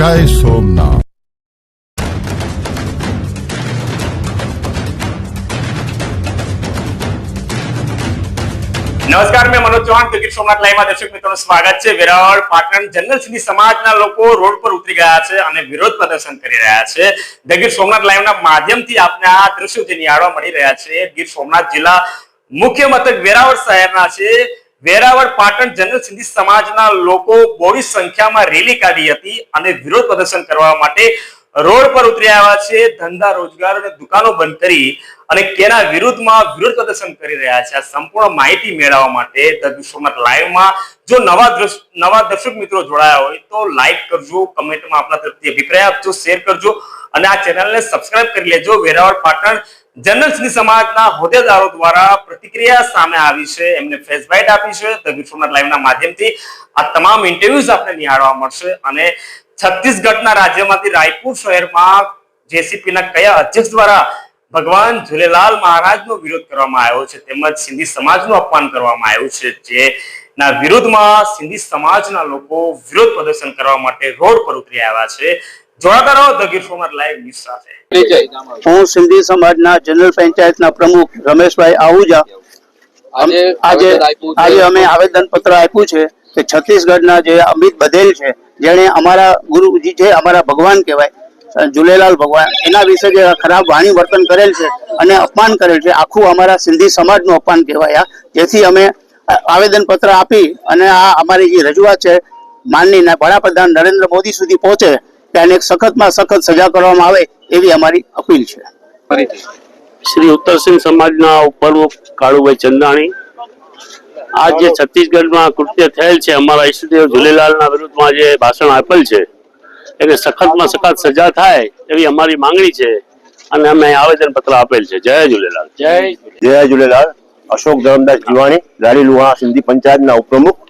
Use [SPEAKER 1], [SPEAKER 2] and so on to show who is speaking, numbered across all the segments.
[SPEAKER 1] જય સોમનાથ.
[SPEAKER 2] નમસ્કાર, મેં મનોજ ચૌહાણ, ક્રિકેટ સોમનાથ લાઈવમાં દર્શક મિત્રોનું સ્વાગત છે. વેરાવળ પાટણ જનરલ સિંધી સમાજના લોકો રોડ પર ઉતરી ગયા છે અને વિરોધ પ્રદર્શન કરી રહ્યા છે. ગીર સોમનાથ લાઈવના માધ્યમથી આપને આ દ્રશ્યો જે નિહાળવા મળી રહ્યા છે. ગીર સોમનાથ જિલ્લા મુખ્ય મથક વેરાવળ શહેરના છે. વેરાવળ પાટણ જનરલ સિંધી સમાજના લોકો બોડી સંખ્યામાં રેલી કાઢી હતી અને વિરોધ પ્રદર્શન કરવા માટે રોડ પર ઉતરી આવ્યા છે, ધંધા, રોજગાર અને દુકાનો બંધ કરી અને કેના વિરુદ્ધમાં વિરોધ પ્રદર્શન કરી રહ્યા છે. આ સંપૂર્ણ માહિતી મેળવવા માટે ધ ગીર લાઈવમાં જો નવા નવા દર્શક મિત્રો જોડાયા હોય તો લાઈક કરજો, કમેન્ટમાં આપના તરફથી અભિપ્રાય આપજો, શેર કરજો અને આ ચેનલને સબસ્ક્રાઇબ કરી લેજો. વેરાવળ પાટણ જનરલ સમાજના હોદ્દેદારો દ્વારા પ્રતિક્રિયા સામે આવી છે. એમને ફેસ આપી છે. તો વિશ્વનાથ લાઈવના માધ્યમથી આ તમામ ઇન્ટરવ્યુઝ આપણે નિહાળવા મળશે અને છત્તીસગઢના રાજ્યમાંથી રાયપુર શહેરમાં જેસીપીના કયા અધ્યક્ષ દ્વારા ભગવાન ઝુલેલાલ મહારાજનો વિરોધ કરવામાં આવ્યો છે તેમજ સિંધી સમાજનું અપમાન કરવામાં આવ્યું છે જે ના વિરુદ્ધમાં સિંધી સમાજના લોકો વિરોધ પ્રદર્શન કરવા માટે રોડ પર ઉતરી આવ્યા છે. જોડાતા રહો the Gir Somnath live news સાથે.
[SPEAKER 3] હું સિંધી સમાજના જનરલ પંચાયતના પ્રમુખ રમેશભાઈ આહુજા.
[SPEAKER 4] આજે
[SPEAKER 3] આજે અમે આવેદન પત્ર આપ્યું છે કે છત્તીસગઢના જે અમિત બધેલ છે જેણે અમારા ગુરુજી છે અમારા ભગવાન કહેવાય ઝુલેલાલ ભગવાન એના વિશે જે ખરાબ વાણી વર્તન કરેલ છે અને અપમાન કરેલ છે આખું અમારા સિંધી સમાજનું અપમાન કહેવાય આ. જેથી અમે આવેદન પત્ર આપી અને આ અમારી જે રજૂઆત છે માનની વડાપ્રધાન નરેન્દ્ર મોદી સુધી પહોંચે. તેને એક સખતમાં સખત સજા કરવામાં આવે એવી અમારી અપીલ છે.
[SPEAKER 5] શ્રી ઉત્તરસિંહ સમાજના ઉપપ્રમુખ કાળુભાઈ ચંદાણી આ જે છત્તીસગઢમાં કૃત્ય થયેલ છે અમારા ઈષ્ટદેવ ઝૂલેલાલના વિરુદ્ધમાં જે ભાષણ આપેલ છે એને સખતમાં સખત સજા થાય એવી અમારી માંગણી છે અને અમે આવેદન પત્ર આપેલ છે. જય ઝૂલેલાલ
[SPEAKER 4] જય
[SPEAKER 6] જય ઝૂલેલાલ અશોક ધરમદાસ જીવાણી રાણી લુહાણા સિંધી પંચાયતના ઉપપ્રમુખ.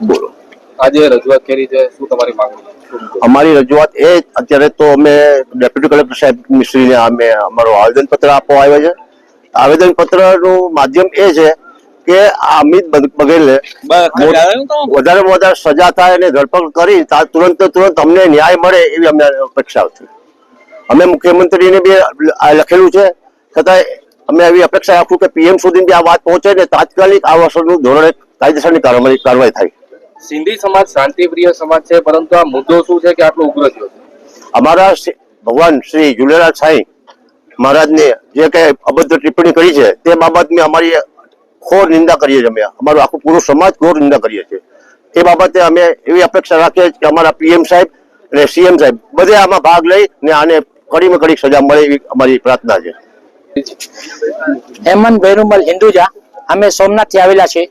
[SPEAKER 6] બોલો.
[SPEAKER 4] આજે રજૂઆત કરી છે શું તમારી માંગણી
[SPEAKER 6] અમારી રજૂઆત એ અત્યારે તો અમે ડેપ્યુટી કલેક્ટર સાહેબ મિશ્રીને અમે અમારો આવેદન પત્ર આપવા આવ્યા છે. આવેદન પત્રનું માધ્યમ એ છે કે આ અમિત બઘેલે બઘેલને વધારે વધારે સજા થાય અને ધરપકડ કરી તુરંત તુરંત અમને ન્યાય મળે એવી અમને અપેક્ષા હતી. અમે મુખ્યમંત્રીને બી આ લખેલું છે છતાં અમે એવી અપેક્ષા રાખું કે પીએમ સુધી આ વાત પહોંચે ને તાત્કાલિક આ વર્ષનું ધોરણે કાયદેસરની કાર્યવાહી થાય.
[SPEAKER 4] સિંધી સમાજ શાંતિપ્રિય સમાજ છે પરંતુ આ મુદ્દો શું છે કે આટલો ઉગ્ર થયો છે?
[SPEAKER 6] અમારા ભગવાન શ્રી ઝુલેલાલ સાંઈ મહારાજને જે કઈ અભદ્ર ટિપ્પણી કરી છે તે બાબતની અમારી ખોર નિંદા કરીએ છીએ અમે. અમારો આખો પૂરો સમાજ ખોર નિંદા કરીએ છીએ. એ બાબતે અમે એવી અપેક્ષા રાખીએ કે અમારા પીએમ સાહેબ અને સીએમ સાહેબ બધે આમાં ભાગ લઈ ને આને કડીમાં કડી સજા મળે એવી અમારી પ્રાર્થના છે.
[SPEAKER 7] હેમંત ભૈરુમલ હિન્દુજા અમે સોમનાથથી આવેલા છે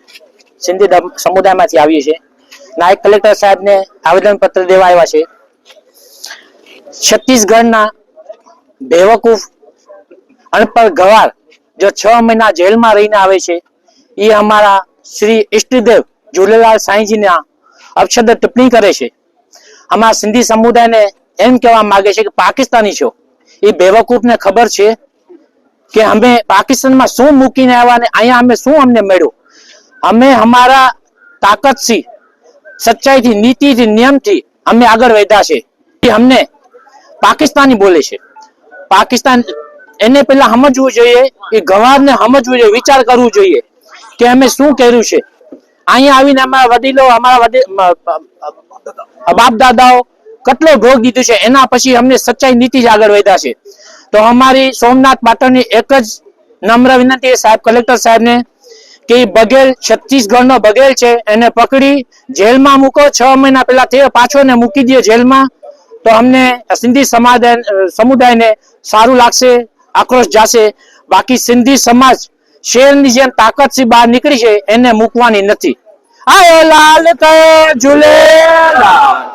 [SPEAKER 7] સિંધી સમુદાયમાંથી આવીએ છીએ. નાયબ કલેક્ટર સાહેબને આવેદન પત્ર દેવા આવ્યા છે. છત્તીસગઢના બેવકૂફ અનપઢ ગવાર જો છ મહિના જેલમાં રહીને આવે છે એ અમારા શ્રી ઈષ્ટદેવ ઝૂલેલાલ સાંઈજીના અપશબ્દ ટિપ્પણી કરે છે. અમારા સિંધી સમુદાયને એમ કહેવા માંગે છે કે પાકિસ્તાની છો. એ બેવકૂફને ખબર છે કે અમે પાકિસ્તાનમાં શું મૂકીને આવ્યા ને અહીંયા અમે શું અમને મળ્યું? અમે અમારા તાકાતથી સચ્ચાઈથી, નીતિથી, નિયમથી અમે આગળ વધ્યા છે. એ અમને પાકિસ્તાની બોલે છે. પાકિસ્તાન, એને પેલા સમજવું જોઈએ, એ ગવારને સમજવું જોઈએ, વિચાર કરવું જોઈએ કે અમે શું કર્યું છે. અહીંયા આવીને અમારા વડીલો, અમારા બાપ દાદાઓ કેટલો ભોગ દીધું છે, એના પછી અમને સચ્ચાઈ નીતિ જ આગળ વધ્યા છે. તો અમારી સોમનાથ પાટણની એક જ નમ્ર વિનંતી સાહેબ, કલેક્ટર સાહેબને. કે બઘેલ છત્તીસગઢ નો બઘેલ છે, એને પકડી જેલમાં મૂકો, છ મહિના પહેલા તે પાછો ને મૂકી દે જેલમાં. તો અમને સિંધી સમાજ સમુદાયને સારું લાગશે, આક્રોશ જાશે. બાકી સિંધી સમાજ શેરની જેમ તાકાતથી બહાર નીકળી છે, એને મૂકવાની નથી. આયો લાલ કયો ઝૂલેલાલ